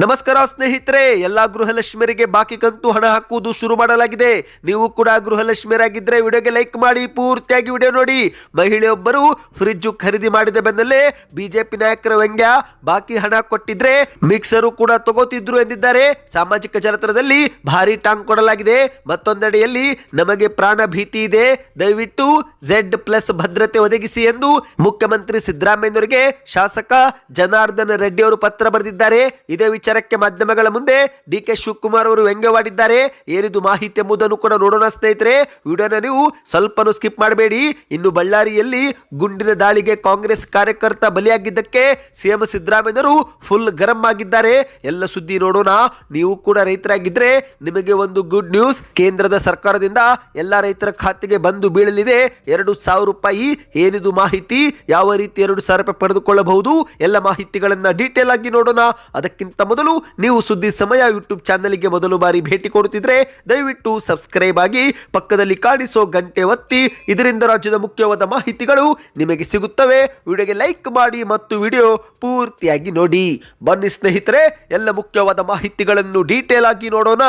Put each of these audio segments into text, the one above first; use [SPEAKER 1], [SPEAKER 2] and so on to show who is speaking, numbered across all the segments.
[SPEAKER 1] ನಮಸ್ಕಾರ ಸ್ನೇಹಿತರೆ, ಎಲ್ಲಾ ಗೃಹಲಕ್ಷ್ಮಿಯರಿಗೆ ಬಾಕಿ ಕಂತು ಹಣ ಹಾಕುವುದು ಶುರು ಮಾಡಲಾಗಿದೆ. ನೀವು ಕೂಡ ಗೃಹಲಕ್ಷ್ಮಿಯರಾಗಿದ್ದರೆ ವಿಡಿಯೋಗೆ ಲೈಕ್ ಮಾಡಿ, ಪೂರ್ತಿಯಾಗಿ ವಿಡಿಯೋ ನೋಡಿ. ಮಹಿಳೆಯೊಬ್ಬರು ಫ್ರಿಡ್ಜ್ ಖರೀದಿ ಮಾಡಿದ ಬೆನ್ನಲ್ಲೇ ಬಿಜೆಪಿ ನಾಯಕರ ವ್ಯಂಗ್ಯ ಬಾಕಿ ಹಣ ಕೊಟ್ಟಿದ್ರೆ ಮಿಕ್ಸರು ಕೂಡ ತಗೋತಿದ್ರು ಎಂದಿದ್ದಾರೆ. ಸಾಮಾಜಿಕ ಜಾಲತಾಣದಲ್ಲಿ ಭಾರಿ ಟಾಂಗ್ ಕೊಡಲಾಗಿದೆ. ಮತ್ತೊಂದೆಡೆಯಲ್ಲಿ ನಮಗೆ ಪ್ರಾಣ ಭೀತಿ ಇದೆ. ದಯವಿಟ್ಟು ಝೆಡ್ ಪ್ಲಸ್ ಭದ್ರತೆ ಒದಗಿಸಿ ಎಂದು ಮುಖ್ಯಮಂತ್ರಿ ಸಿದ್ದರಾಮಯ್ಯನವರಿಗೆ ಶಾಸಕ ಜನಾರ್ದನ ರೆಡ್ಡಿ ಅವರು ಪತ್ರ ಬರೆದಿದ್ದಾರೆ. ಇದೇ ವಿಚಾರಕ್ಕೆ ಮಾಧ್ಯಮಗಳ ಮುಂದೆ ಡಿ ಕೆ ಶಿವಕುಮಾರ್ ಅವರು ವ್ಯಂಗ್ಯವಾಡಿದ್ದಾರೆ. ಏನಿದು ಮಾಹಿತಿ ಎಂಬುದನ್ನು ಕೂಡ ನೋಡೋಣ ಸ್ನೇಹಿತರೆ. ವಿಡಿಯೋನ ನೀವು ಸ್ವಲ್ಪನೂ ಸ್ಕಿಪ್ ಮಾಡಬೇಡಿ. ಇನ್ನು ಬಳ್ಳಾರಿಯಲ್ಲಿ ಗುಂಡಿನ ದಾಳಿಗೆ ಕಾಂಗ್ರೆಸ್ ಕಾರ್ಯಕರ್ತ ಬಲಿಯಾಗಿದ್ದಕ್ಕೆ ಸಿಎಂ ಸಿದ್ದರಾಮಯ್ಯರು ಫುಲ್ ಗರಂ ಆಗಿದ್ದಾರೆ. ಎಲ್ಲ ಸುದ್ದಿ ನೋಡೋಣ. ನೀವು ಕೂಡ ರೈತರಾಗಿದ್ರೆ ನಿಮಗೆ ಒಂದು ಗುಡ್ ನ್ಯೂಸ್. ಕೇಂದ್ರದ ಸರ್ಕಾರದಿಂದ ಎಲ್ಲ ರೈತರ ಖಾತೆಗೆ ಬಂದು ಬೀಳಲಿದೆ. ಎರಡು ಸಾವಿರ ರೂಪಾಯಿ ಏನಿದು ಮಾಹಿತಿ. ಯಾವ ರೀತಿ ಎರಡು ಸಾವಿರ ರೂಪಾಯಿ ಪಡೆದುಕೊಳ್ಳಬಹುದು? ಎಲ್ಲ ಮಾಹಿತಿಗಳನ್ನ ಡೀಟೇಲ್ ಆಗಿ ನೋಡೋಣ. ಅದಕ್ಕಿಂತ ಮೊದಲು ನೀವು ಸುದ್ದಿ ಸಮಯ ಯೂಟ್ಯೂಬ್ ಚಾನಲ್ಗೆ ಮೊದಲು ಬಾರಿ ಭೇಟಿ ಕೊಡುತ್ತಿದ್ರೆ ದಯವಿಟ್ಟು ಸಬ್ಸ್ಕ್ರೈಬ್ ಆಗಿ ಪಕ್ಕದಲ್ಲಿ ಕಾಣಿಸೋ ಗಂಟೆ ಒತ್ತಿ, ಇದರಿಂದ ರಾಜ್ಯದ ಮುಖ್ಯವಾದ ಮಾಹಿತಿಗಳು ನಿಮಗೆ ಸಿಗುತ್ತವೆ. ವಿಡಿಯೋಗೆ ಲೈಕ್ ಮಾಡಿ ಮತ್ತು ವಿಡಿಯೋ ಪೂರ್ತಿಯಾಗಿ ನೋಡಿ. ಬನ್ನಿ ಸ್ನೇಹಿತರೆ, ಎಲ್ಲ ಮುಖ್ಯವಾದ ಮಾಹಿತಿಗಳನ್ನು ಡೀಟೇಲ್ ಆಗಿ ನೋಡೋಣ.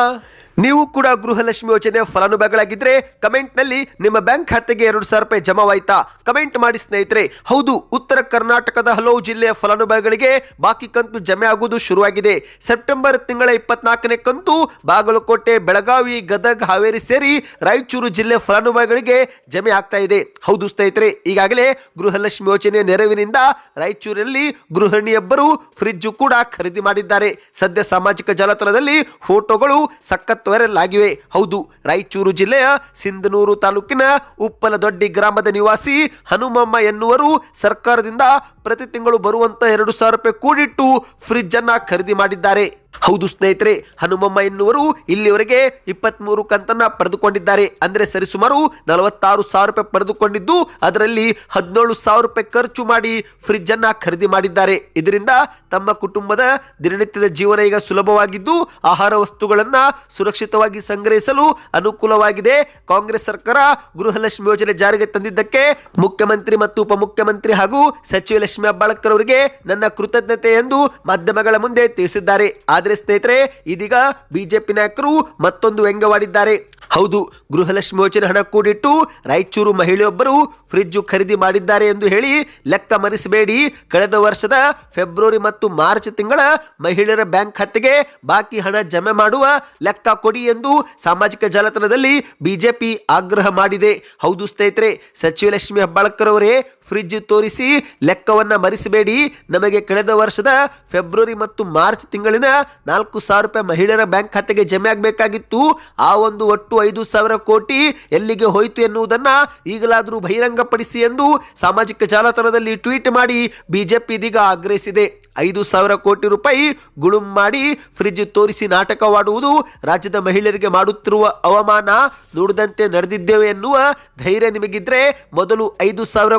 [SPEAKER 1] ನೀವು ಕೂಡ ಗೃಹಲಕ್ಷ್ಮಿ ಯೋಜನೆ ಫಲಾನುಭವಿಗಳಾಗಿದ್ರೆ ಕಮೆಂಟ್ನಲ್ಲಿ ನಿಮ್ಮ ಬ್ಯಾಂಕ್ ಖಾತೆಗೆ ಎರಡು ಸಾವಿರ ರೂಪಾಯಿ ಜಮಾವಾಯ್ತಾ? ಕಮೆಂಟ್ ಮಾಡಿ ಸ್ನೇಹಿತರೆ. ಹೌದು, ಉತ್ತರ ಕರ್ನಾಟಕದ ಹಲವು ಜಿಲ್ಲೆಯ ಫಲಾನುಭವಿಗಳಿಗೆ ಬಾಕಿ ಕಂತು ಜಮೆ ಆಗುವುದು ಶುರುವಾಗಿದೆ. ಸೆಪ್ಟೆಂಬರ್ ತಿಂಗಳ ಇಪ್ಪತ್ನಾಲ್ಕನೇ ಕಂತು ಬಾಗಲಕೋಟೆ, ಬೆಳಗಾವಿ, ಗದಗ, ಹಾವೇರಿ ಸೇರಿ ರಾಯಚೂರು ಜಿಲ್ಲೆ ಫಲಾನುಭವಿಗಳಿಗೆ ಜಮೆ ಆಗ್ತಾ ಇದೆ. ಹೌದು ಸ್ನೇಹಿತರೆ, ಈಗಾಗಲೇ ಗೃಹಲಕ್ಷ್ಮಿ ಯೋಜನೆ ನೆರವಿನಿಂದ ರಾಯಚೂರಿನಲ್ಲಿ ಗೃಹಿಣಿಯೊಬ್ಬರು ಫ್ರಿಜ್ಜು ಕೂಡ ಖರೀದಿ ಮಾಡಿದ್ದಾರೆ. ಸದ್ಯ ಸಾಮಾಜಿಕ ಜಾಲತಾಣದಲ್ಲಿ ಫೋಟೋಗಳು ಸಖತ್ ವೈರಲ್ ಆಗಿವೆ. ಹೌದು, ರಾಯಚೂರು ಜಿಲ್ಲೆಯ ಸಿಂಧನೂರು ತಾಲೂಕಿನ ಉಪ್ಪಲದೊಡ್ಡಿ ಗ್ರಾಮದ ನಿವಾಸಿ ಹನುಮಮ್ಮ ಎನ್ನುವರು ಸರ್ಕಾರದಿಂದ ಪ್ರತಿ ತಿಂಗಳು ಬರುವಂತ ಎರಡು ಸಾವಿರ ರೂಪಾಯಿ ಕೂಡಿಟ್ಟು ಫ್ರಿಡ್ಜ್ ಅನ್ನ ಖರೀದಿ ಮಾಡಿದ್ದಾರೆ. ಹೌದು ಸ್ನೇಹಿತರೆ, ಹನುಮಮ್ಮ ಎನ್ನುವರು ಇಲ್ಲಿವರೆಗೆ ಇಪ್ಪತ್ಮೂರು ಕಂತನ್ನ ಪಡೆದುಕೊಂಡಿದ್ದಾರೆ. ಅಂದರೆ ಸರಿಸುಮಾರು ನಲವತ್ತಾರು ಸಾವಿರ ರೂಪಾಯಿ ಪಡೆದುಕೊಂಡಿದ್ದು, ಅದರಲ್ಲಿ ಹದಿನೇಳು ಸಾವಿರ ರೂಪಾಯಿ ಖರ್ಚು ಮಾಡಿ ಫ್ರಿಜ್ ಅನ್ನ ಖರೀದಿ ಮಾಡಿದ್ದಾರೆ. ಇದರಿಂದ ತಮ್ಮ ಕುಟುಂಬದ ದಿನನಿತ್ಯದ ಜೀವನ ಈಗ ಸುಲಭವಾಗಿದ್ದು, ಆಹಾರ ವಸ್ತುಗಳನ್ನ ಸುರಕ್ಷಿತವಾಗಿ ಸಂಗ್ರಹಿಸಲು ಅನುಕೂಲವಾಗಿದೆ. ಕಾಂಗ್ರೆಸ್ ಸರ್ಕಾರ ಗೃಹಲಕ್ಷ್ಮಿ ಯೋಜನೆ ಜಾರಿಗೆ ತಂದಿದ್ದಕ್ಕೆ ಮುಖ್ಯಮಂತ್ರಿ ಮತ್ತು ಉಪಮುಖ್ಯಮಂತ್ರಿ ಹಾಗೂ ಸಚಿವ ಲಕ್ಷ್ಮಿ ಹೆಬ್ಬಾಳ್ಕರ್ ಅವರಿಗೆ ನನ್ನ ಕೃತಜ್ಞತೆ ಎಂದು ಮಾಧ್ಯಮಗಳ ಮುಂದೆ ತಿಳಿಸಿದ್ದಾರೆ. ಆದರೆ ಸ್ನೇಹಿತರೆ, ಇದೀಗ ಬಿಜೆಪಿ ನಾಯಕರು ಮತ್ತೊಂದು ವ್ಯಂಗ್ಯವಾಡಿದ್ದಾರೆ. ಹೌದು, ಗೃಹಲಕ್ಷ್ಮಿ ಯೋಜನೆ ಹಣ ಕೂಡಿಟ್ಟು ರಾಯಚೂರು ಮಹಿಳೆಯೊಬ್ಬರು ಫ್ರಿಡ್ಜ್ ಖರೀದಿ ಮಾಡಿದ್ದಾರೆ ಎಂದು ಹೇಳಿ ಲೆಕ್ಕ ಮರೆಸಬೇಡಿ. ಕಳೆದ ವರ್ಷದ ಫೆಬ್ರವರಿ ಮತ್ತು ಮಾರ್ಚ್ ತಿಂಗಳ ಮಹಿಳೆಯರ ಬ್ಯಾಂಕ್ ಖಾತೆಗೆ ಬಾಕಿ ಹಣ ಜಮೆ ಮಾಡುವ ಲೆಕ್ಕ ಕೊಡಿ ಎಂದು ಸಾಮಾಜಿಕ ಜಾಲತಾಣದಲ್ಲಿ ಬಿಜೆಪಿ ಆಗ್ರಹ ಮಾಡಿದೆ. ಹೌದು ಸ್ನೇಹಿತರೆ, ಸಚಿವ ಲಕ್ಷ್ಮಿ ಹೆಬ್ಬಾಳ್ಕರ್ ಅವರೇ ಫ್ರಿಡ್ಜ್ ತೋರಿಸಿ ಲೆಕ್ಕವನ್ನ ಮರೆಸಬೇಡಿ. ನಮಗೆ ಕಳೆದ ವರ್ಷದ ಫೆಬ್ರವರಿ ಮತ್ತು ಮಾರ್ಚ್ ತಿಂಗಳಿನ ನಾಲ್ಕು ಸಾವಿರ ರೂಪಾಯಿ ಮಹಿಳೆಯರ ಬ್ಯಾಂಕ್ ಖಾತೆಗೆ ಜಮೆ ಆಗಬೇಕಾಗಿತ್ತು. ಆ ಒಂದು ಒಟ್ಟು ಐದು ಸಾವಿರ ಕೋಟಿ ಎಲ್ಲಿಗೆ ಹೋಯಿತು ಎನ್ನುವುದನ್ನು ಈಗಲಾದರೂ ಬಹಿರಂಗಪಡಿಸಿ ಎಂದು ಸಾಮಾಜಿಕ ಜಾಲತಾಣದಲ್ಲಿ ಟ್ವೀಟ್ ಮಾಡಿ ಬಿಜೆಪಿ ಇದೀಗ ಆಗ್ರಹಿಸಿದೆ. ಐದು ಸಾವಿರ ಕೋಟಿ ರೂಪಾಯಿ ಗುಳುಂ ಮಾಡಿ ಫ್ರಿಜ್ ತೋರಿಸಿ ನಾಟಕವಾಡುವುದು ರಾಜ್ಯದ ಮಹಿಳೆಯರಿಗೆ ಮಾಡುತ್ತಿರುವ ಅವಮಾನ. ನೋಡಿದಂತೆ ನಡೆದಿದ್ದೇವೆ ಎನ್ನುವ ಧೈರ್ಯ ನಿಮಗಿದ್ರೆ ಮೊದಲು ಐದು ಸಾವಿರ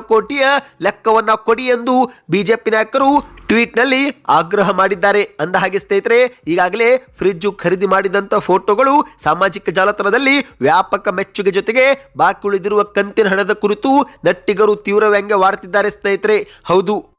[SPEAKER 1] ಲೆಕ್ಕವನ್ನ ಕೊಡಿ ಎಂದು ಬಿಜೆಪಿ ನಾಯಕರು ಟ್ವೀಟ್ನಲ್ಲಿ ಆಗ್ರಹ ಮಾಡಿದ್ದಾರೆ. ಅಂದ ಹಾಗೆ ಸ್ನೇಹಿತರೆ, ಈಗಾಗಲೇ ಫ್ರಿಜ್ ಖರೀದಿ ಮಾಡಿದಂತ ಫೋಟೋಗಳು ಸಾಮಾಜಿಕ ಜಾಲತಾಣದಲ್ಲಿ ವ್ಯಾಪಕ ಮೆಚ್ಚುಗೆ ಜೊತೆಗೆ ಬಾಕಿ ಉಳಿದಿರುವ ಕಂತಿನ ಹಣದ ಕುರಿತು ನಟ್ಟಿಗರು ತೀವ್ರ ವ್ಯಂಗ್ಯವಾಡುತ್ತಿದ್ದಾರೆ ಸ್ನೇಹಿತರೆ. ಹೌದು.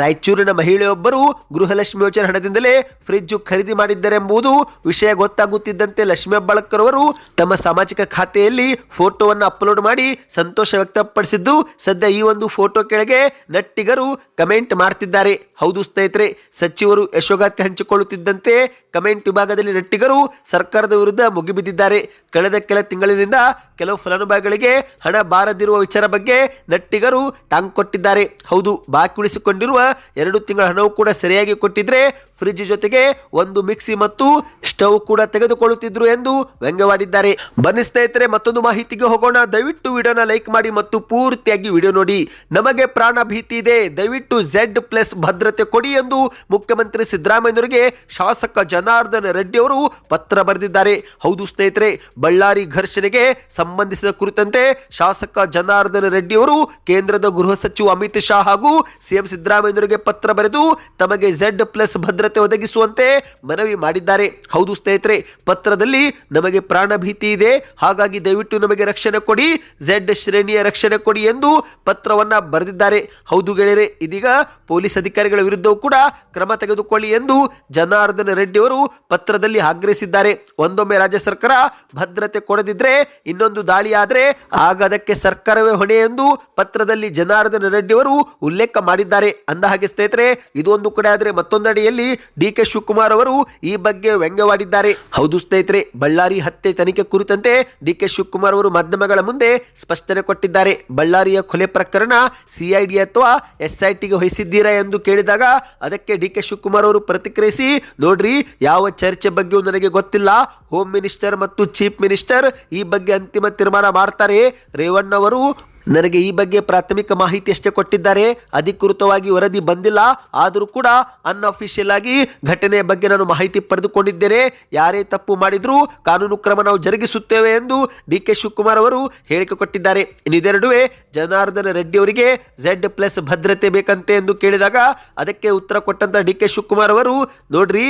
[SPEAKER 1] ರಾಯಚೂರಿನ ಮಹಿಳೆಯೊಬ್ಬರು ಗೃಹಲಕ್ಷ್ಮಿ ಯೋಜನೆ ಹಣದಿಂದಲೇ ಫ್ರಿಜ್ ಖರೀದಿ ಮಾಡಿದ್ದಾರೆ ಎಂಬುದು ವಿಷಯ ಗೊತ್ತಾಗುತ್ತಿದ್ದಂತೆ ಲಕ್ಷ್ಮಿ ಅವರು ತಮ್ಮ ಸಾಮಾಜಿಕ ಖಾತೆಯಲ್ಲಿ ಫೋಟೋವನ್ನು ಅಪ್ಲೋಡ್ ಮಾಡಿ ಸಂತೋಷ ವ್ಯಕ್ತಪಡಿಸಿದ್ದು, ಸದ್ಯ ಈ ಒಂದು ಫೋಟೋ ಕೆಳಗೆ ನಟ್ಟಿಗರು ಕಮೆಂಟ್ ಮಾಡ್ತಿದ್ದಾರೆ. ಹೌದು ಸ್ನೇಹಿತರೆ, ಸಚಿವರು ಯಶೋಗಾತಿ ಹಂಚಿಕೊಳ್ಳುತ್ತಿದ್ದಂತೆ ಕಮೆಂಟ್ ವಿಭಾಗದಲ್ಲಿ ನಟ್ಟಿಗರು ಸರ್ಕಾರದ ವಿರುದ್ಧ ಮುಗಿಬಿದ್ದಿದ್ದಾರೆ. ಕಳೆದ ಕೆಲ ತಿಂಗಳಿನಿಂದ ಕೆಲವು ಫಲಾನುಭವಿಗಳಿಗೆ ಹಣ ಬಾರದಿರುವ ವಿಚಾರ ಬಗ್ಗೆ ನಟ್ಟಿಗರು ಟಾಂಗ್ ಕೊಟ್ಟಿದ್ದಾರೆ. ಹೌದು, ಬಾಕಿ ಉಳಿಸಿಕೊಂಡಿರುವ ಎರಡು ತಿಂಗಳ ಹಣವು ಕೂಡ ಸರಿಯಾಗಿ ಕೊಟ್ಟಿದ್ರೆ ಫ್ರಿಡ್ಜ್ ಜೊತೆಗೆ ಒಂದು ಮಿಕ್ಸಿ ಮತ್ತು ಸ್ಟವ್ ಕೂಡ ತೆಗೆದುಕೊಳ್ಳುತ್ತಿದ್ರು ಎಂದು ವ್ಯಂಗ್ಯವಾಡಿದ್ದಾರೆ. ಬನ್ನಿ ಸ್ನೇಹಿತರೆ, ಮತ್ತೊಂದು ಮಾಹಿತಿಗೆ ಹೋಗೋಣ. ದಯವಿಟ್ಟು ವಿಡಿಯೋನ ಲೈಕ್ ಮಾಡಿ ಮತ್ತು ಪೂರ್ತಿಯಾಗಿ ವಿಡಿಯೋ ನೋಡಿ. ನಮಗೆ ಪ್ರಾಣ ಭೀತಿ ಇದೆ. ದಯವಿಟ್ಟು ಝೆಡ್ ಪ್ಲಸ್ ಭದ್ರತೆ ಕೊಡಿ ಎಂದು ಮುಖ್ಯಮಂತ್ರಿ ಸಿದ್ದರಾಮಯ್ಯನವರಿಗೆ ಶಾಸಕ ಜನಾರ್ದನ ರೆಡ್ಡಿ ಅವರು ಪತ್ರ ಬರೆದಿದ್ದಾರೆ. ಹೌದು ಸ್ನೇಹಿತರೆ ಬಳ್ಳಾರಿ ಘರ್ಷಣೆಗೆ ಸಂಬಂಧಿಸಿದ ಕುರಿತಂತೆ ಶಾಸಕ ಜನಾರ್ದನ ರೆಡ್ಡಿ ಅವರು ಕೇಂದ್ರದ ಗೃಹ ಸಚಿವ ಅಮಿತ್ ಶಾ ಹಾಗೂ ಸಿಎಂ ಸಿದ್ದರಾಮಯ್ಯನವರಿಗೆ ಪತ್ರ ಬರೆದು ತಮಗೆ ಝೆಡ್ ಪ್ಲಸ್ ಭದ್ರತೆ ಒದಗಿಸುವಂತೆ ಮನವಿ ಮಾಡಿದ್ದಾರೆ. ಹೌದು ಸ್ನೇಹಿತರೆ, ಪತ್ರದಲ್ಲಿ ನಮಗೆ ಪ್ರಾಣ ಭೀತಿ ಇದೆ. ಹಾಗಾಗಿ ದಯವಿಟ್ಟು ನಮಗೆ ರಕ್ಷಣೆ ಕೊಡಿ, ಝೆಡ್ ಶ್ರೇಣಿಯ ರಕ್ಷಣೆ ಕೊಡಿ ಎಂದು ಪತ್ರವನ್ನ ಬರೆದಿದ್ದಾರೆ. ಹೌದು ಗೆಳೆಯರೆ, ಇದೀಗ ಪೊಲೀಸ್ ಅಧಿಕಾರಿಗಳ ವಿರುದ್ಧವೂ ಕೂಡ ಕ್ರಮ ತೆಗೆದುಕೊಳ್ಳಿ ಎಂದು ಜನಾರ್ದನ ರೆಡ್ಡಿ ಅವರು ಪತ್ರದಲ್ಲಿ ಆಗ್ರಹಿಸಿದ್ದಾರೆ. ಒಂದೊಮ್ಮೆ ರಾಜ್ಯ ಸರ್ಕಾರ ಭದ್ರತೆ ಕೊಡದಿದ್ರೆ ಇನ್ನೊಂದು ದಾಳಿ ಆದ್ರೆ ಆಗ ಅದಕ್ಕೆ ಸರ್ಕಾರವೇ ಹೊಣೆ ಎಂದು ಪತ್ರದಲ್ಲಿ ಜನಾರ್ದನ ರೆಡ್ಡಿ ಅವರು ಉಲ್ಲೇಖ ಮಾಡಿದ್ದಾರೆ. ಅಂದ ಹಾಗೆ ಸ್ನೇಹಿತರೆ ಇದು ಒಂದು ಕಡೆ ಆದ್ರೆ ಮತ್ತೊಂದಡೆಯಲ್ಲಿ ಡಿ ಕೆ ಶಿವಕುಮಾರ್ ಅವರು ಈ ಬಗ್ಗೆ ವ್ಯಂಗ್ಯವಾಡಿದ್ದಾರೆ. ಹೌದು ಸ್ನೇಹಿತರೆ, ಬಳ್ಳಾರಿ ಹತ್ಯೆ ತನಿಖೆ ಕುರಿತಂತೆ ಡಿ ಕೆ ಶಿವಕುಮಾರ್ ಅವರು ಮಾಧ್ಯಮಗಳ ಮುಂದೆ ಸ್ಪಷ್ಟನೆ ಕೊಟ್ಟಿದ್ದಾರೆ. ಬಳ್ಳಾರಿಯ ಕೊಲೆ ಪ್ರಕರಣ ಸಿಐಡಿ ಅಥವಾ ಎಸ್ಐಟಿಗೆ ವಹಿಸಿದ್ದೀರಾ ಎಂದು ಕೇಳಿದಾಗ ಅದಕ್ಕೆ ಡಿ ಕೆ ಶಿವಕುಮಾರ್ ಅವರು ಪ್ರತಿಕ್ರಿಯಿಸಿ, ನೋಡ್ರಿ, ಯಾವ ಚರ್ಚೆ ಬಗ್ಗೆಯೂ ನನಗೆ ಗೊತ್ತಿಲ್ಲ. ಹೋಮ್ ಮಿನಿಸ್ಟರ್ ಮತ್ತು ಚೀಫ್ ಮಿನಿಸ್ಟರ್ ಈ ಬಗ್ಗೆ ಅಂತಿಮ ತೀರ್ಮಾನ ಮಾಡ್ತಾರೆ. ರೇವಣ್ಣ ಅವರು ನನಗೆ ಈ ಬಗ್ಗೆ ಪ್ರಾಥಮಿಕ ಮಾಹಿತಿ ಅಷ್ಟೇ ಕೊಟ್ಟಿದ್ದಾರೆ. ಅಧಿಕೃತವಾಗಿ ವರದಿ ಬಂದಿಲ್ಲ. ಆದರೂ ಕೂಡ ಅನ್ಅಫಿಷಿಯಲ್ ಆಗಿ ಘಟನೆಯ ಬಗ್ಗೆ ನಾನು ಮಾಹಿತಿ ಪಡೆದುಕೊಂಡಿದ್ದೇನೆ. ಯಾರೇ ತಪ್ಪು ಮಾಡಿದರೂ ಕಾನೂನು ಕ್ರಮ ನಾವು ಜರುಗಿಸುತ್ತೇವೆ ಎಂದು ಡಿ ಕೆ ಶಿವಕುಮಾರ್ ಅವರು ಹೇಳಿಕೆ ಕೊಟ್ಟಿದ್ದಾರೆ. ಇನ್ನಿದೆರಡುವೆ ಜನಾರ್ದನ ರೆಡ್ಡಿ ಅವರಿಗೆ ಝೆಡ್ ಪ್ಲಸ್ ಭದ್ರತೆ ಬೇಕಂತೆ ಎಂದು ಕೇಳಿದಾಗ ಅದಕ್ಕೆ ಉತ್ತರ ಕೊಟ್ಟಂತ ಡಿ ಕೆ ಶಿವಕುಮಾರ್ ಅವರು, ನೋಡ್ರಿ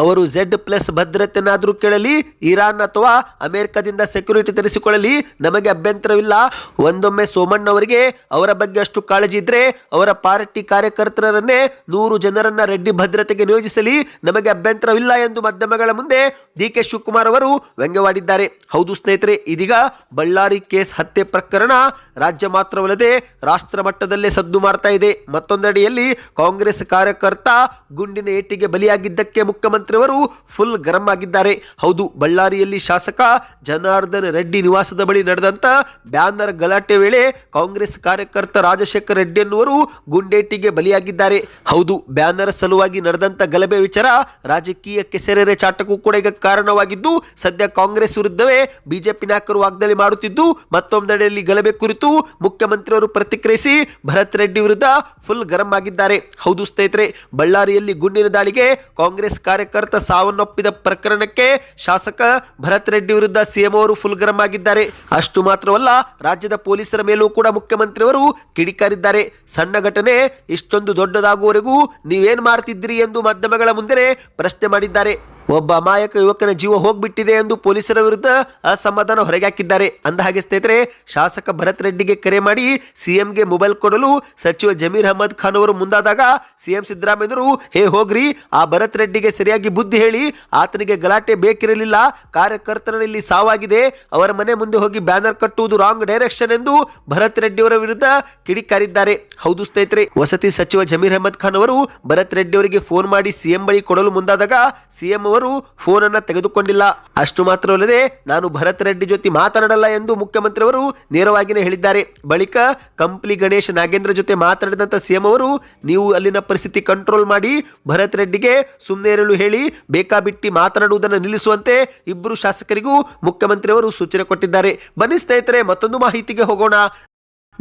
[SPEAKER 1] ಅವರು ಝೆಡ್ ಪ್ಲಸ್ ಭದ್ರತೆನಾದರೂ ಕೇಳಲಿ, ಇರಾನ್ ಅಥವಾ ಅಮೆರಿಕದಿಂದ ಸೆಕ್ಯೂರಿಟಿ ತರಿಸಿಕೊಳ್ಳಲಿ, ನಮಗೆ ಅಭ್ಯಂತರವಿಲ್ಲ. ಒಂದೊಮ್ಮೆ ಸೋಮಣ್ಣ ಅವರಿಗೆ ಅವರ ಬಗ್ಗೆ ಅಷ್ಟು ಕಾಳಜಿ ಇದ್ರೆ ಅವರ ಪಾರ್ಟಿ ಕಾರ್ಯಕರ್ತರನ್ನೇ ನೂರು ಜನರನ್ನ ರೆಡ್ಡಿ ಭದ್ರತೆಗೆ ನಿಯೋಜಿಸಲಿ, ನಮಗೆ ಅಭ್ಯಂತರವಿಲ್ಲ ಎಂದು ಮಾಧ್ಯಮಗಳ ಮುಂದೆ ಡಿ ಕೆ ಶಿವಕುಮಾರ್ ಅವರು ವ್ಯಂಗ್ಯವಾಡಿದ್ದಾರೆ. ಹೌದು ಸ್ನೇಹಿತರೆ, ಇದೀಗ ಬಳ್ಳಾರಿ ಕೇಸ್ ಹತ್ಯೆ ಪ್ರಕರಣ ರಾಜ್ಯ ಮಾತ್ರವಲ್ಲದೆ ರಾಷ್ಟ್ರ ಮಟ್ಟದಲ್ಲೇ ಸದ್ದು ಮಾಡ್ತಾ ಇದೆ. ಮತ್ತೊಂದೆಡೆಯಲ್ಲಿ ಕಾಂಗ್ರೆಸ್ ಕಾರ್ಯಕರ್ತ ಗುಂಡಿನ ಏಟಿಗೆ ಬಲಿಯಾಗಿದ್ದಕ್ಕೆ ಮುಖ್ಯಮಂತ್ರಿಯವರು ಫುಲ್ ಗರಂ ಆಗಿದ್ದಾರೆ. ಹೌದು, ಬಳ್ಳಾರಿಯಲ್ಲಿ ಶಾಸಕ ಜನಾರ್ದನ್ ರೆಡ್ಡಿ ನಿವಾಸದ ಬಳಿ ನಡೆದಂತ ಬ್ಯಾನರ್ ಗಲಾಟೆ ವೇಳೆ ಕಾಂಗ್ರೆಸ್ ಕಾರ್ಯಕರ್ತ ರಾಜಶೇಖರ್ ರೆಡ್ಡಿ ಎನ್ನುವರು ಗುಂಡೇಟಿಗೆ ಬಲಿಯಾಗಿದ್ದಾರೆ. ಹೌದು, ಬ್ಯಾನರ್ ಸಲುವಾಗಿ ನಡೆದಂತ ಗಲಭೆ ವಿಚಾರ ರಾಜಕೀಯ ಕೆಸರೆರೆ ಚಾಟಕ್ಕೂ ಕೂಡ ಈಗ ಕಾರಣವಾಗಿದ್ದು, ಸದ್ಯ ಕಾಂಗ್ರೆಸ್ ವಿರುದ್ಧವೇ ಬಿಜೆಪಿ ನಾಯಕರು ವಾಗ್ದಾಳಿ ಮಾಡುತ್ತಿದ್ದು, ಮತ್ತೊಂದೆಡೆಯಲ್ಲಿ ಗಲಭೆ ಕುರಿತು ಮುಖ್ಯಮಂತ್ರಿಯವರು ಪ್ರತಿಕ್ರಿಯಿಸಿ ಭರತ್ ರೆಡ್ಡಿ ವಿರುದ್ಧ ಫುಲ್ ಗರಂ ಆಗಿದ್ದಾರೆ. ಹೌದು, ಸ್ನೇಹಿತರೆ, ಬಳ್ಳಾರಿಯಲ್ಲಿ ಗುಂಡಿನ ದಾಳಿಗೆ ಕಾಂಗ್ರೆಸ್ ಕಾರ್ಯಕರ್ತ ಸಾವನ್ನಪ್ಪಿದ ಪ್ರಕರಣಕ್ಕೆ ಶಾಸಕ ಭರತ್ ರೆಡ್ಡಿ ವಿರುದ್ಧ ಸಿಎಂ ಅವರು ಫುಲ್ ಗರಂ ಆಗಿದ್ದಾರೆ. ಅಷ್ಟು ಮಾತ್ರವಲ್ಲ, ರಾಜ್ಯದ ಪೊಲೀಸರ ಮೇಲೂ ಕೂಡ ಮುಖ್ಯಮಂತ್ರಿಯವರು ಕಿಡಿಕಾರಿದ್ದಾರೆ. ಸಣ್ಣ ಘಟನೆ, ಇಷ್ಟೊಂದು ದೊಡ್ಡದಾಗುವವರೆಗೂ ನೀವೇನ್ ಮಾಡ್ತಿದ್ರಿ ಎಂದು ಮಾಧ್ಯಮಗಳ ಮುಂದೆ ಪ್ರಶ್ನೆ ಮಾಡಿದ್ದಾರೆ. ಒಬ್ಬ ಅಮಾಯಕ ಯುವಕನ ಜೀವ ಹೋಗ್ಬಿಟ್ಟಿದೆ ಎಂದು ಪೊಲೀಸರ ವಿರುದ್ಧ ಅಸಮಾಧಾನ ಹೊರಗೆ ಹಾಕಿದ್ದಾರೆ ಅಂದ ಹಾಗೆ ಸ್ನೇಹಿತರೆ, ಶಾಸಕ ಭರತ್ ರೆಡ್ಡಿಗೆ ಕರೆ ಮಾಡಿ ಸಿಎಂಗೆ ಮೊಬೈಲ್ ಕೊಡಲು ಸಚಿವ ಜಮೀರ್ ಅಹಮದ್ ಖಾನ್ ಅವರು ಮುಂದಾದಾಗ ಸಿಎಂ ಸಿದ್ದರಾಮಯ್ಯರು ಹೇ ಹೋಗ್ರಿ, ಆ ಭರತ್ ರೆಡ್ಡಿಗೆ ಸರಿಯಾಗಿ ಬುದ್ಧಿ ಹೇಳಿ, ಆತನಿಗೆ ಗಲಾಟೆ ಬೇಕಿರಲಿಲ್ಲ, ಕಾರ್ಯಕರ್ತನಲ್ಲಿ ಸಾವಾಗಿದೆ, ಅವರ ಮನೆ ಮುಂದೆ ಹೋಗಿ ಬ್ಯಾನರ್ ಕಟ್ಟುವುದು ರಾಂಗ್ ಡೈರೆಕ್ಷನ್ ಎಂದು ಭರತ್ ರೆಡ್ಡಿಯವರ ವಿರುದ್ಧ ಕಿಡಿಕಾರಿದ್ದಾರೆ. ಹೌದು ಸ್ನೇಹಿತರೆ, ವಸತಿ ಸಚಿವ ಜಮೀರ್ ಅಹಮದ್ ಖಾನ್ ಅವರು ಭರತ್ ರೆಡ್ಡಿ ಅವರಿಗೆ ಫೋನ್ ಮಾಡಿ ಸಿಎಂ ಬಳಿ ಕೊಡಲು ಮುಂದಾದಾಗ ಸಿಎಂ ಅವರು ಫೋನ್ ತೆಗೆದುಕೊಂಡಿಲ್ಲ. ಅಷ್ಟು ಮಾತ್ರವಲ್ಲದೆ ನಾನು ಭರತ್ ರೆಡ್ಡಿ ಜೊತೆ ಮಾತನಾಡಲ್ಲ ಎಂದು ಮುಖ್ಯಮಂತ್ರಿ ಅವರು ನೇರವಾಗಿಯೇ ಹೇಳಿದ್ದಾರೆ. ಬಳಿಕ ಕಂಪ್ಲಿ ಗಣೇಶ್ ನಾಗೇಂದ್ರ ಜೊತೆ ಮಾತನಾಡಿದಂತ ಸಿಎಂ ಅವರು, ನೀವು ಅಲ್ಲಿನ ಪರಿಸ್ಥಿತಿ ಕಂಟ್ರೋಲ್ ಮಾಡಿ, ಭರತ್ ರೆಡ್ಡಿಗೆ ಸುಮ್ಮನೆ ಇರಲು ಹೇಳಿ ಬೇಕಾಬಿಟ್ಟಿ ಮಾತನಾಡುವುದನ್ನು ನಿಲ್ಲಿಸುವಂತೆ ಇಬ್ಬರು ಶಾಸಕರಿಗೂ ಮುಖ್ಯಮಂತ್ರಿ ಅವರು ಸೂಚನೆ ಕೊಟ್ಟಿದ್ದಾರೆ. ಬನ್ನಿ ಸ್ನೇಹಿತರೆ, ಮತ್ತೊಂದು ಮಾಹಿತಿಗೆ ಹೋಗೋಣ.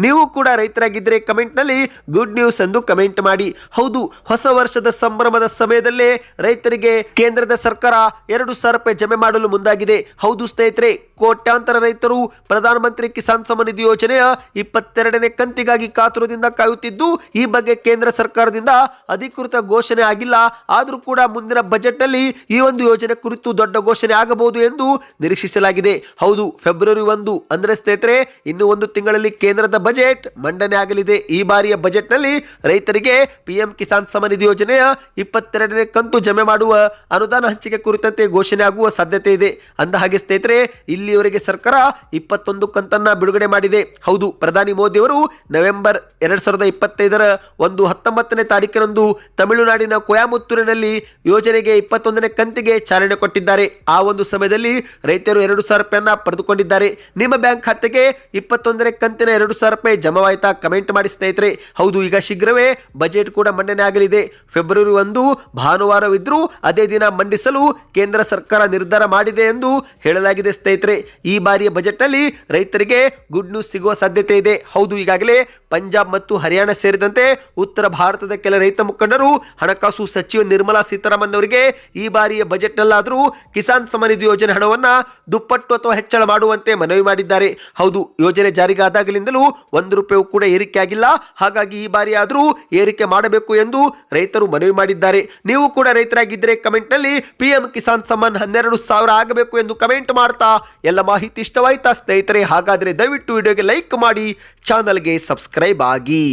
[SPEAKER 1] ನೀವು ಕೂಡ ರೈತರಾಗಿದ್ದರೆ ಕಮೆಂಟ್ನಲ್ಲಿ ಗುಡ್ ನ್ಯೂಸ್ ಎಂದು ಕಮೆಂಟ್ ಮಾಡಿ. ಹೌದು, ಹೊಸ ವರ್ಷದ ಸಂಭ್ರಮದ ಸಮಯದಲ್ಲೇ ರೈತರಿಗೆ ಕೇಂದ್ರದ ಸರ್ಕಾರ ಎರಡು ಸಾವಿರ ರೂಪಾಯಿ ಜಮೆ ಮಾಡಲು ಮುಂದಾಗಿದೆ. ಹೌದು ಸ್ನೇಹಿತರೆ, ಕೋಟ್ಯಾಂತರ ರೈತರು ಪ್ರಧಾನಮಂತ್ರಿ ಕಿಸಾನ್ ಸಮ್ಮಾನ್ ನಿಧಿ ಯೋಜನೆಯ ಇಪ್ಪತ್ತೆರಡನೇ ಕಂತಿಗಾಗಿ ಕಾತುರದಿಂದ ಕಾಯುತ್ತಿದ್ದು, ಈ ಬಗ್ಗೆ ಕೇಂದ್ರ ಸರ್ಕಾರದಿಂದ ಅಧಿಕೃತ ಘೋಷಣೆ ಆಗಿಲ್ಲ. ಆದರೂ ಕೂಡ ಮುಂದಿನ ಬಜೆಟ್ನಲ್ಲಿ ಈ ಒಂದು ಯೋಜನೆ ಕುರಿತು ದೊಡ್ಡ ಘೋಷಣೆ ಆಗಬಹುದು ಎಂದು ನಿರೀಕ್ಷಿಸಲಾಗಿದೆ. ಹೌದು, ಫೆಬ್ರವರಿ ಒಂದು. ಅಂದ್ರೆ ಸ್ನೇಹಿತರೆ, ಇನ್ನು ಒಂದು ತಿಂಗಳಲ್ಲಿ ಕೇಂದ್ರದ ಬಜೆಟ್ ಮಂಡನೆ ಆಗಲಿದೆ. ಈ ಬಾರಿಯ ಬಜೆಟ್ನಲ್ಲಿ ರೈತರಿಗೆ ಪಿಎಂ ಕಿಸಾನ್ ಸಮನಿಧಿ ನಿಧಿ ಯೋಜನೆಯ ಇಪ್ಪತ್ತೆರಡನೇ ಕಂತು ಜಮೆ ಮಾಡುವ ಅನುದಾನ ಹಂಚಿಕೆ ಕುರಿತಂತೆ ಘೋಷಣೆ ಆಗುವ ಸಾಧ್ಯತೆ ಇದೆ. ಅಂದ ಹಾಗೆ ಸ್ನೇಹಿತರೆ, ಇಲ್ಲಿಯವರೆಗೆ ಸರ್ಕಾರ ಇಪ್ಪತ್ತೊಂದು ಕಂತನ್ನ ಬಿಡುಗಡೆ ಮಾಡಿದೆ. ಹೌದು, ಪ್ರಧಾನಿ ಮೋದಿ ಅವರು ನವೆಂಬರ್ ಎರಡ್ ಸಾವಿರದ ಇಪ್ಪತ್ತೈದರ ಒಂದು ಹತ್ತೊಂಬತ್ತನೇ ತಾರೀಕಿನಂದು ತಮಿಳುನಾಡಿನ ಕೊಯಾಮುತ್ತೂರಿನಲ್ಲಿ ಯೋಜನೆಗೆ ಇಪ್ಪತ್ತೊಂದನೇ ಕಂತಿಗೆ ಚಾಲನೆ ಕೊಟ್ಟಿದ್ದಾರೆ. ಆ ಒಂದು ಸಮಯದಲ್ಲಿ ರೈತರು ಎರಡು ಸಾವಿರ ರೂಪಾಯಿಯನ್ನ ಪಡೆದುಕೊಂಡಿದ್ದಾರೆ. ನಿಮ್ಮ ಬ್ಯಾಂಕ್ ಖಾತೆಗೆ ಇಪ್ಪತ್ತೊಂದನೇ ಕಂತಿನ ಎರಡು ಸಾವಿರ ರೂಪಾಯಿ ಜಮವಾಯ್ತಾ ಕಮೆಂಟ್ ಮಾಡಿ ಸ್ನೇಹಿತರೆ. ಹೌದು, ಈಗ ಶೀಘ್ರವೇ ಬಜೆಟ್ ಕೂಡ ಮಂಡನೆ ಆಗಲಿದೆ. ಫೆಬ್ರವರಿ ಒಂದು ಭಾನುವಾರವಿದ್ದರೂ ಅದೇ ದಿನ ಮಂಡಿಸಲು ಕೇಂದ್ರ ಸರ್ಕಾರ ನಿರ್ಧಾರ ಮಾಡಿದೆ ಎಂದು ಹೇಳಲಾಗಿದೆ ಸ್ನೇಹಿತರೆ. ಈ ಬಾರಿಯ ಬಜೆಟ್ನಲ್ಲಿ ರೈತರಿಗೆ ಗುಡ್ ನ್ಯೂಸ್ ಸಿಗುವ ಸಾಧ್ಯತೆ ಇದೆ. ಹೌದು, ಈಗಾಗಲೇ ಪಂಜಾಬ್ ಮತ್ತು ಹರಿಯಾಣ ಸೇರಿದಂತೆ ಉತ್ತರ ಭಾರತದ ಕೆಲ ರೈತ ಮುಖಂಡರು, ಹಣಕಾಸು ಸಚಿವ ನಿರ್ಮಲಾ ಸೀತಾರಾಮನ್ ಅವರಿಗೆ ಈ ಬಾರಿಯ ಬಜೆಟ್ನಲ್ಲಾದರೂ ಕಿಸಾನ್ ಸಮ್ಮಾನ್ ನಿಧಿ ಯೋಜನೆ ಹಣವನ್ನು ದುಪ್ಪಟ್ಟು ಅಥವಾ ಹೆಚ್ಚಳ ಮಾಡುವಂತೆ ಮನವಿ ಮಾಡಿದ್ದಾರೆ. ಹೌದು, ಯೋಜನೆ ಜಾರಿಗಾದಾಗಲಿಂದಲೂ ಒಂದು ರೂಪಾಯಿ ಕೂಡ ಏರಿಕೆ ಆಗಿಲ್ಲ. ಹಾಗಾಗಿ ಈ ಬಾರಿ ಆದರೂ ಏರಿಕೆ ಮಾಡಬೇಕು ಎಂದು ರೈತರು ಮನವಿ ಮಾಡಿದ್ದಾರೆ. ನೀವು ಕೂಡ ರೈತರಾಗಿದ್ದರೆ ಕಮೆಂಟ್ನಲ್ಲಿ ಪಿಎಂ ಕಿಸಾನ್ ಸಮ್ಮಾನ್ ಹನ್ನೆರಡು ಸಾವಿರ ಆಗಬೇಕು ಎಂದು ಕಮೆಂಟ್ ಮಾಡ್ತಾ ಎಲ್ಲ ಮಾಹಿತಿ ಇಷ್ಟವಾಯ್ತಾ ಸ್ನೇಹಿತರೆ, ಹಾಗಾದರೆ ದಯವಿಟ್ಟು ವಿಡಿಯೋಗೆ ಲೈಕ್ ಮಾಡಿ, ಚಾನಲ್ಗೆ ಸಬ್ಸ್ಕ್ರೈಬ್ ಆಗಿ